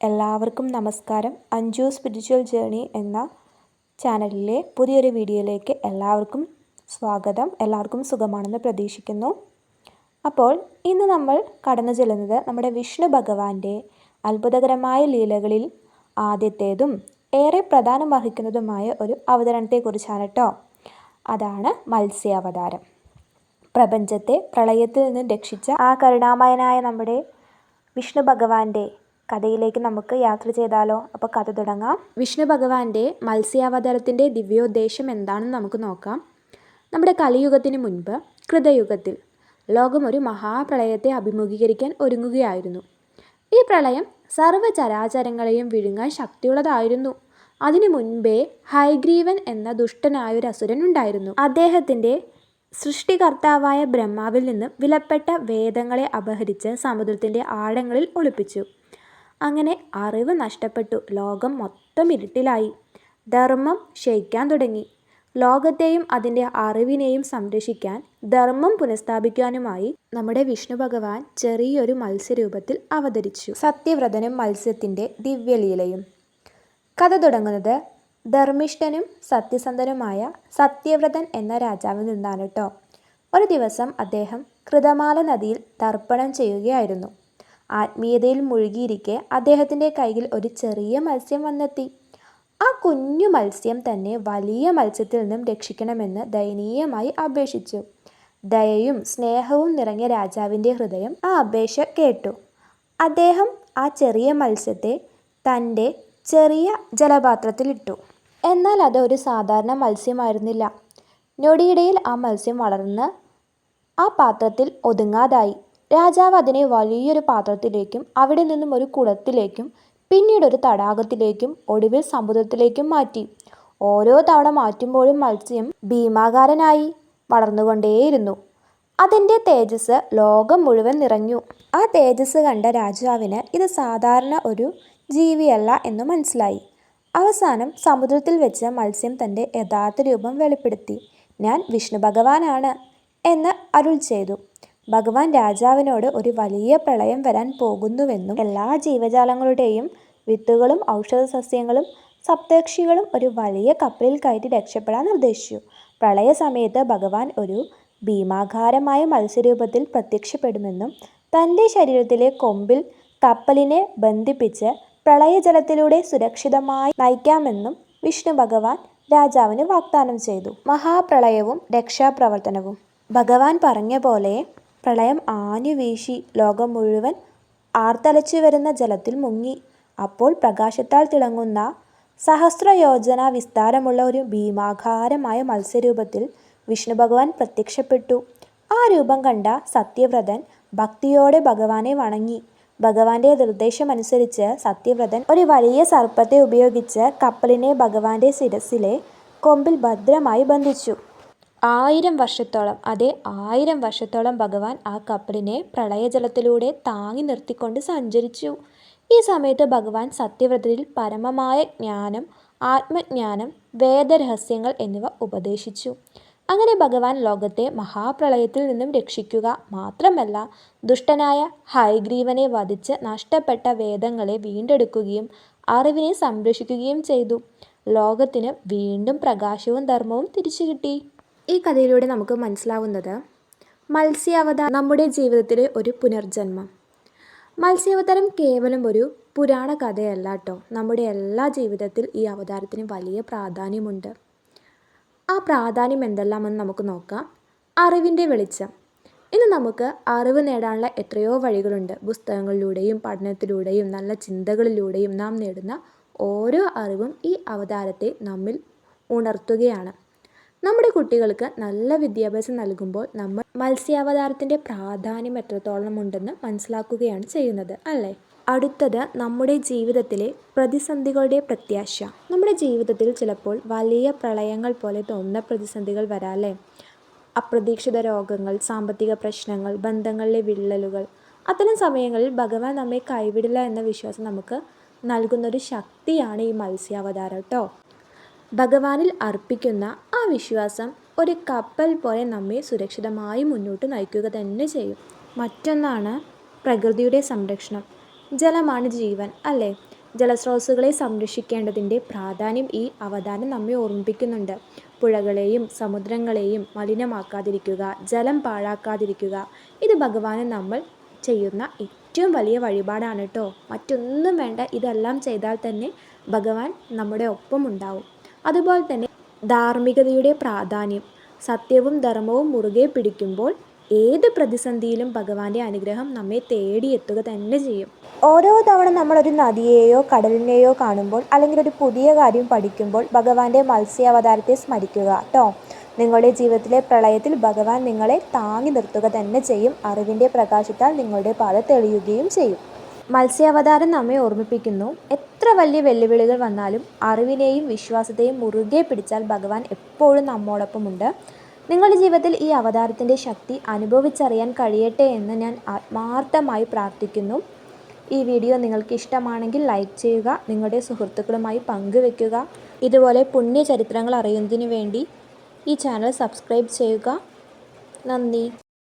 എല്ലാവർക്കും നമസ്കാരം. Anju spiritual journey എന്ന ചാനലിലെ പുതിയൊരു വീഡിയോയിലേക്ക് എല്ലാവർക്കും സ്വാഗതം. എല്ലാവർക്കും സുഖമാണെന്ന് പ്രതീക്ഷിക്കുന്നു. അപ്പോൾ ഇന്ന് നമ്മൾ കടന്നു ചെല്ലുന്നത് നമ്മുടെ വിഷ്ണു ഭഗവാന്റെ അത്ഭുതകരമായ ലീലകളിൽ ആദ്യത്തേതും ഏറെ പ്രധാനം വഹിക്കുന്നതുമായ ഒരു അവതരണത്തെക്കുറിച്ചാണ് കേട്ടോ അതാണ് മത്സ്യാവതാരം. പ്രപഞ്ചത്തെ പ്രളയത്തിൽ നിന്ന് രക്ഷിച്ച ആ കരുണാമയനായ നമ്മുടെ വിഷ്ണു ഭഗവാന്റെ കഥയിലേക്ക് നമുക്ക് യാത്ര ചെയ്താലോ? അപ്പോൾ കഥ തുടങ്ങാം. വിഷ്ണു ഭഗവാന്റെ മത്സ്യാവതാരത്തിന്റെ ദിവ്യോദ്ദേശം എന്താണെന്ന് നമുക്ക് നോക്കാം. നമ്മുടെ കലിയുഗത്തിന് മുൻപ് കൃതയുഗത്തിൽ ലോകം ഒരു മഹാപ്രളയത്തെ അഭിമുഖീകരിക്കാൻ ഒരുങ്ങുകയായിരുന്നു. ഈ പ്രളയം സർവചരാചരങ്ങളെയും വിഴുങ്ങാൻ ശക്തിയുള്ളതായിരുന്നു. അതിനു മുൻപേ ഹൈഗ്രീവൻ എന്ന ദുഷ്ടനായ ഒരു അസുരൻ ഉണ്ടായിരുന്നു. അദ്ദേഹത്തിന്റെ സൃഷ്ടികർത്താവായ ബ്രഹ്മാവിൽ നിന്ന് വിലപ്പെട്ട വേദങ്ങളെ അപഹരിച്ച് സമുദ്രത്തിന്റെ ആഴങ്ങളിൽ ഒളിപ്പിച്ചു. അങ്ങനെ അറിവ് നഷ്ടപ്പെട്ടു. ലോകം മൊത്തം ഇരുട്ടിലായി. ധർമ്മം ക്ഷയിക്കാൻ തുടങ്ങി. ലോകത്തെയും അതിന്റെ അറിവിനെയും സംരക്ഷിക്കാൻ ധർമ്മം പുനഃസ്ഥാപിക്കാനുമായി നമ്മുടെ വിഷ്ണു ഭഗവാൻ ചെറിയൊരു മത്സ്യരൂപത്തിൽ അവതരിച്ചു. സത്യവ്രതനും മത്സ്യത്തിന്റെ ദിവ്യലീലയും. കഥ തുടങ്ങുന്നത് ധർമ്മിഷ്ഠനും സത്യസന്ധനുമായ സത്യവ്രതൻ എന്ന രാജാവിൽ നിന്നാണ് കേട്ടോ. ഒരു ദിവസം അദ്ദേഹം കൃതമാല നദിയിൽ തർപ്പണം ചെയ്യുകയായിരുന്നു. ആത്മീയതയിൽ മുഴുകിയിരിക്കെ അദ്ദേഹത്തിന്റെ കയ്യിൽ ഒരു ചെറിയ മത്സ്യം വന്നെത്തി. ആ കുഞ്ഞു മത്സ്യം തന്നെ വലിയ മത്സ്യത്തിൽ നിന്നും രക്ഷിക്കണമെന്ന് ദയനീയമായി അപേക്ഷിച്ചു. ദയയും സ്നേഹവും നിറഞ്ഞ രാജാവിന്റെ ഹൃദയം ആ അപേക്ഷ കേട്ടു. അദ്ദേഹം ആ ചെറിയ മത്സ്യത്തെ തന്റെ ചെറിയ ജലപാത്രത്തിലിട്ടു. എന്നാൽ അത് ഒരു സാധാരണ മത്സ്യമായിരുന്നില്ല. ഞൊടിയിടയിൽ ആ മത്സ്യം വളർന്ന് ആ പാത്രത്തിൽ ഒതുങ്ങാതായി. രാജാവ് അതിനെ വലിയൊരു പാത്രത്തിലേക്കും അവിടെ നിന്നും ഒരു കുളത്തിലേക്കും പിന്നീട് ഒരു തടാകത്തിലേക്കും ഒടുവിൽ സമുദ്രത്തിലേക്കും മാറ്റി. ഓരോ തവണ മാറ്റുമ്പോഴും മത്സ്യം ഭീമാകാരനായി വളർന്നുകൊണ്ടേയിരുന്നു. അതിന്റെ തേജസ് ലോകം മുഴുവൻ നിറഞ്ഞു. ആ തേജസ് കണ്ട രാജാവിന് ഇത് സാധാരണ ഒരു ജീവിയല്ല എന്ന് മനസ്സിലായി. അവസാനം സമുദ്രത്തിൽ വെച്ച മത്സ്യം തന്റെ യഥാർത്ഥ രൂപം വെളിപ്പെടുത്തി. ഞാൻ വിഷ്ണു ഭഗവാനാണ് എന്ന് അരുൾ ചെയ്തു. ഭഗവാൻ രാജാവിനോട് ഒരു വലിയ പ്രളയം വരാൻ പോകുന്നുവെന്നും എല്ലാ ജീവജാലങ്ങളുടെയും വിത്തുകളും ഔഷധ സസ്യങ്ങളും സപ്തക്ഷികളും ഒരു വലിയ കപ്പലിൽ കയറ്റി രക്ഷപ്പെടാൻ നിർദ്ദേശിച്ചു. പ്രളയ സമയത്ത് ഭഗവാൻ ഒരു ഭീമാകാരമായ മത്സ്യരൂപത്തിൽ പ്രത്യക്ഷപ്പെടുമെന്നും തന്റെ ശരീരത്തിലെ കൊമ്പിൽ കപ്പലിനെ ബന്ധിപ്പിച്ച് പ്രളയജലത്തിലൂടെ സുരക്ഷിതമായി നയിക്കാമെന്നും വിഷ്ണു ഭഗവാൻ രാജാവിന് വാഗ്ദാനം ചെയ്തു. മഹാപ്രളയവും രക്ഷാപ്രവർത്തനവും. ഭഗവാൻ പറഞ്ഞ പോലെ പ്രളയം ആഞ്ഞു വീശി ലോകം മുഴുവൻ ആർത്തലച്ചു വരുന്ന ജലത്തിൽ മുങ്ങി. അപ്പോൾ പ്രകാശത്താൽ തിളങ്ങുന്ന സഹസ്രയോജന വിസ്താരമുള്ള ഒരു ഭീമാകാരമായ മത്സ്യരൂപത്തിൽ വിഷ്ണു ഭഗവാൻ പ്രത്യക്ഷപ്പെട്ടു. ആ രൂപം കണ്ട സത്യവ്രതൻ ഭക്തിയോടെ ഭഗവാനെ വണങ്ങി. ഭഗവാന്റെ നിർദ്ദേശമനുസരിച്ച് സത്യവ്രതൻ ഒരു വലിയ സർപ്പത്തെ ഉപയോഗിച്ച് കപ്പലിനെ ഭഗവാന്റെ ശിരസിലെ കൊമ്പിൽ ഭദ്രമായി ബന്ധിച്ചു. ആയിരം വർഷത്തോളം അതെ ആയിരം വർഷത്തോളം ഭഗവാൻ ആ കപ്പലിനെ പ്രളയജലത്തിലൂടെ താങ്ങി നിർത്തിക്കൊണ്ട് സഞ്ചരിച്ചു. ഈ സമയത്ത് ഭഗവാൻ സത്യവ്രതയിൽ പരമമായ ജ്ഞാനം ആത്മജ്ഞാനം വേദരഹസ്യങ്ങൾ എന്നിവ ഉപദേശിച്ചു. അങ്ങനെ ഭഗവാൻ ലോകത്തെ മഹാപ്രളയത്തിൽ നിന്നും രക്ഷിക്കുക മാത്രമല്ല ദുഷ്ടനായ ഹൈഗ്രീവനെ വധിച്ച് നഷ്ടപ്പെട്ട വേദങ്ങളെ വീണ്ടെടുക്കുകയും അറിവിനെ സംരക്ഷിക്കുകയും ചെയ്തു. ലോകത്തിന് വീണ്ടും പ്രകാശവും ധർമ്മവും തിരിച്ചു കിട്ടി ഈ കഥയിലൂടെ നമുക്ക് മനസ്സിലാവുന്നത് മത്സ്യാവതാരം നമ്മുടെ ജീവിതത്തിലെ ഒരു പുനർജന്മം. മത്സ്യാവതാരം കേവലം ഒരു പുരാണ കഥയല്ല കേട്ടോ. നമ്മുടെ എല്ലാ ജീവിതത്തിൽ ഈ അവതാരത്തിന് വലിയ പ്രാധാന്യമുണ്ട്. ആ പ്രാധാന്യം എന്തെല്ലാമെന്ന് നമുക്ക് നോക്കാം. അറിവിന്റെ വെളിച്ചം. ഇന്ന് നമുക്ക് അറിവ് നേടാനുള്ള എത്രയോ വഴികളുണ്ട്. പുസ്തകങ്ങളിലൂടെയും പഠനത്തിലൂടെയും നല്ല ചിന്തകളിലൂടെയും നാം നേടുന്ന ഓരോ അറിവും ഈ അവതാരത്തെ നമ്മിൽ ഉണർത്തുകയാണ്. നമ്മുടെ കുട്ടികൾക്ക് നല്ല വിദ്യാഭ്യാസം നൽകുമ്പോൾ നമ്മൾ മത്സ്യാവതാരത്തിന്റെ പ്രാധാന്യം എത്രത്തോളം ഉണ്ടെന്ന് മനസ്സിലാക്കുകയാണ് ചെയ്യുന്നത് അല്ലേ? അടുത്തത് നമ്മുടെ ജീവിതത്തിലെ പ്രതിസന്ധികളുടെ പ്രത്യാശ. നമ്മുടെ ജീവിതത്തിൽ ചിലപ്പോൾ വലിയ പ്രളയങ്ങൾ പോലെ തോന്നുന്ന പ്രതിസന്ധികൾ വരാല്ലേ അപ്രതീക്ഷിത രോഗങ്ങൾ സാമ്പത്തിക പ്രശ്നങ്ങൾ ബന്ധങ്ങളിലെ വിള്ളലുകൾ. അത്തരം സമയങ്ങളിൽ ഭഗവാൻ നമ്മെ കൈവിടില്ല എന്ന വിശ്വാസം നമുക്ക് നൽകുന്നൊരു ശക്തിയാണ് ഈ മത്സ്യാവതാരം കേട്ടോ? ഭഗവാനിൽ അർപ്പിക്കുന്ന വിശ്വാസം ഒരു കപ്പൽ പോലെ നമ്മെ സുരക്ഷിതമായി മുന്നോട്ട് നയിക്കുക തന്നെ ചെയ്യും. മറ്റൊന്നാണ് പ്രകൃതിയുടെ സംരക്ഷണം. ജലമാണ് ജീവൻ അല്ലേ? ജലസ്രോതസ്സുകളെ സംരക്ഷിക്കേണ്ടതിന്റെ പ്രാധാന്യം ഈ അവധാനം നമ്മെ ഓർമ്മിപ്പിക്കുന്നുണ്ട്. പുഴകളെയും സമുദ്രങ്ങളെയും മലിനമാക്കാതിരിക്കുക ജലം പാഴാക്കാതിരിക്കുക ഇത് ഭഗവാന് നമ്മൾ ചെയ്യുന്ന ഏറ്റവും വലിയ വഴിപാടാണ് കേട്ടോ മറ്റൊന്നും വേണ്ട ഇതെല്ലാം ചെയ്താൽ തന്നെ ഭഗവാൻ നമ്മുടെ ഒപ്പം ഉണ്ടാവും അതുപോലെ തന്നെ ധാർമ്മികതയുടെ പ്രാധാന്യം. സത്യവും ധർമ്മവും മുറുകെ പിടിക്കുമ്പോൾ ഏത് പ്രതിസന്ധിയിലും ഭഗവാന്റെ അനുഗ്രഹം നമ്മെ തേടിയെത്തുക തന്നെ ചെയ്യും. ഓരോ തവണ നമ്മളൊരു നദിയെയോ കടലിനെയോ കാണുമ്പോൾ അല്ലെങ്കിൽ ഒരു പുതിയ കാര്യം പഠിക്കുമ്പോൾ ഭഗവാന്റെ മത്സ്യാവതാരത്തെ സ്മരിക്കുക കേട്ടോ നിങ്ങളുടെ ജീവിതത്തിലെ പ്രളയത്തിൽ ഭഗവാൻ നിങ്ങളെ താങ്ങി നിർത്തുക തന്നെ ചെയ്യും. അറിവിന്റെ പ്രകാശത്താൽ നിങ്ങളുടെ പാത തെളിയുകയും ചെയ്യും. മത്സ്യാവതാരം നമ്മെ ഓർമ്മിപ്പിക്കുന്നു. എത്ര വലിയ വെല്ലുവിളികൾ വന്നാലും അറിവിനെയും വിശ്വാസത്തെയും മുറുകെ പിടിച്ചാൽ ഭഗവാൻ എപ്പോഴും നമ്മോടൊപ്പമുണ്ട്. നിങ്ങളുടെ ജീവിതത്തിൽ ഈ അവതാരത്തിന്റെ ശക്തി അനുഭവിച്ചറിയാൻ കഴിയട്ടെ എന്ന് ഞാൻ ആത്മാർത്ഥമായി പ്രാർത്ഥിക്കുന്നു. ഈ വീഡിയോ നിങ്ങൾക്ക് ഇഷ്ടമാണെങ്കിൽ ലൈക്ക് ചെയ്യുക നിങ്ങളുടെ സുഹൃത്തുക്കളുമായി പങ്കുവെക്കുക ഇതുപോലെ പുണ്യചരിത്രങ്ങൾ അറിയുന്നതിന് വേണ്ടി ഈ ചാനൽ സബ്സ്ക്രൈബ് ചെയ്യുക. നന്ദി.